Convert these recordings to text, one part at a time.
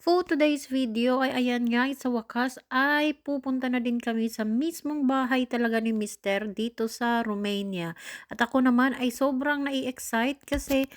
For today's video ay ayan nga, sa wakas ay pupunta na din kami sa mismong bahay talaga ni Mister dito sa Romania. At ako naman ay sobrang nai-excite kasi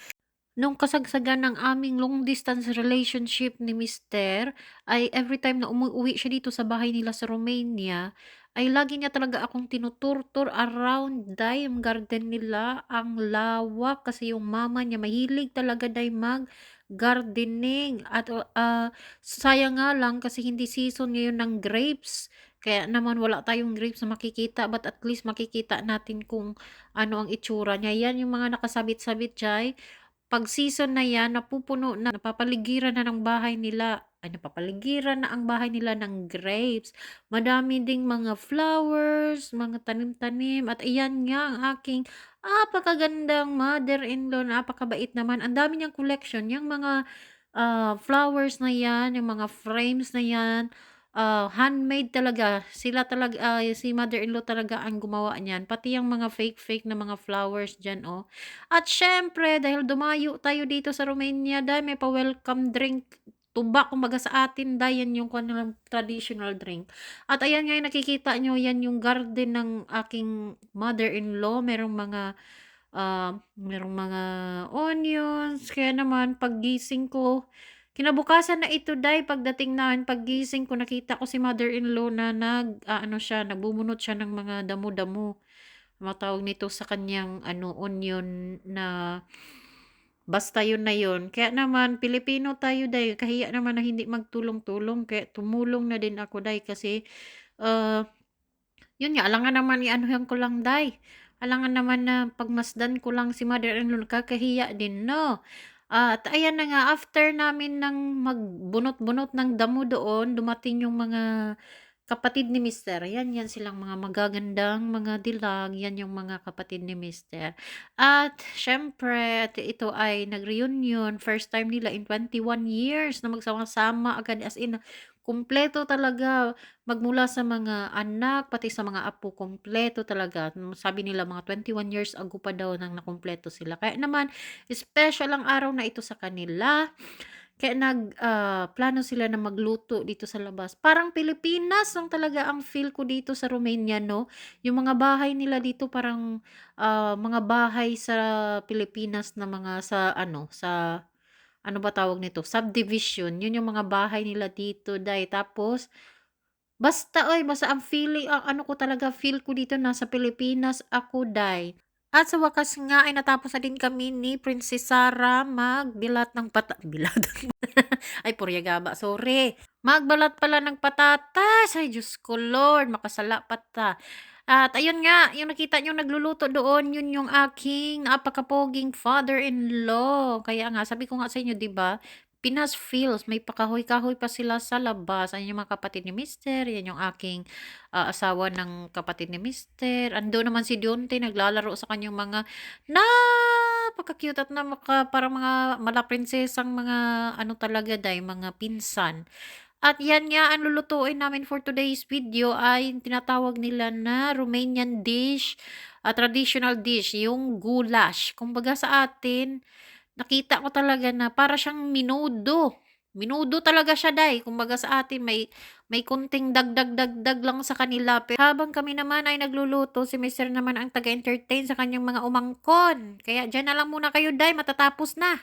nung kasagsagan ng aming long distance relationship ni Mister ay every time na umuwi siya dito sa bahay nila sa Romania ay lagi niya talaga akong tinutur-tur around yung garden nila. Ang lawak kasi yung mama niya mahilig talaga day mag gardening at ah, sayang nga lang kasi hindi season ngayon ng grapes. Kaya naman wala tayong grapes na makikita but at least makikita natin kung ano ang itsura niya. Yan yung mga nakasabit-sabit diyan. Pag season na yan, napupuno na, napapaligiran na ng bahay nila. Ay, napapaligiran na ang bahay nila ng grapes. Madami ding mga flowers, mga tanim-tanim. At iyan nga ang aking apakagandang mother-in-law. Napakabait naman. Ang dami niyang collection. Yung mga ah, flowers na yan, yung mga frames na yan, ah, handmade talaga. Sila talaga, ah, si mother-in-law talaga ang gumawa niyan. Pati yung mga fake-fake na mga flowers dyan, oh. At syempre, dahil dumayo tayo dito sa Romania, dahil may pa-welcome drink tuba kumbaga sa atin dahil yung kanilang traditional drink. At ayan nga nakikita nyo, yan yung garden ng aking mother-in-law. Merong mga ah, merong mga onions. Kaya naman paggising ko, kinabukasan na ito day pagdating namin paggising ko nakita ko si mother-in-law na nag ah, ano siya, nagbubunot siya ng mga damo-damo. Matawag nito sa kanyang ano onion na Basta yun na yun. Kaya naman Pilipino tayo day, kahiya naman na hindi magtulong-tulong. Kaya tumulong na din ako day. Kasi, ah, yun nga alangan naman i-anuhan ko lang day, alangan naman na pagmasdan ko lang si mother-in-law nakakahiya din 'no. At ayan na nga after namin ng magbunot-bunot ng damo doon, dumating yung mga kapatid ni Mister. Yan, yan silang mga magagandang mga dilag, yan yung mga kapatid ni Mister. At siyempre, at ito ay nag-reunion, first time nila in 21 years na magsama-sama agad as in kumpleto talaga magmula sa mga anak pati sa mga apo kumpleto talaga. Sabi nila mga 21 years ago pa daw nang nakumpleto sila. Kaya naman special ang araw na ito sa kanila. Kaya nag ah, plano sila na magluto dito sa labas. Parang Pilipinas lang talaga ang feel ko dito sa Romania 'no. Yung mga bahay nila dito parang, ah, mga bahay sa Pilipinas na mga sa ano, sa ano ba tawag nito, subdivision. Yun yung mga bahay nila dito day. Tapos basta oy, basta ang feeling ang ano ko talaga, feel ko dito nasa Pilipinas ako day. At sa wakas nga ay natapos na din kami ni Princess Sarah magbilat ng pata bilat. Ay, puryagaba, sorry. Magbalat pala ng patatas. Ay, Diyos ko, Lord, makasala pa ta. At ayun nga, yung nakita nyo nagluluto doon, yun yung aking napakapoging father-in-law. Kaya nga, sabi ko nga sa inyo, di ba? Pinas feels, may pakahoy-kahoy pa sila sa labas. Ayan yung mga kapatid ni Mister, yan yung aking ah, asawa ng kapatid ni Mister. Ando naman si Dionte, naglalaro sa kanyang mga napaka-cute at na maka, parang mga mala prinsesang mga ano talaga day, mga pinsan. At yan nga ang lulutuin namin for today's video ay tinatawag nila na Romanian dish, ah, traditional dish, yung goulash. Kumbaga sa atin, nakita ko talaga na para siyang minudo. Minudo talaga siya day. Kumbaga sa atin may may konting dagdag-dagdag lang sa kanila. Pero habang kami naman ay nagluluto, si Mister naman ang taga-entertain sa kanyang mga umangkon. Kaya diyan na lang muna kayo day, matatapos na.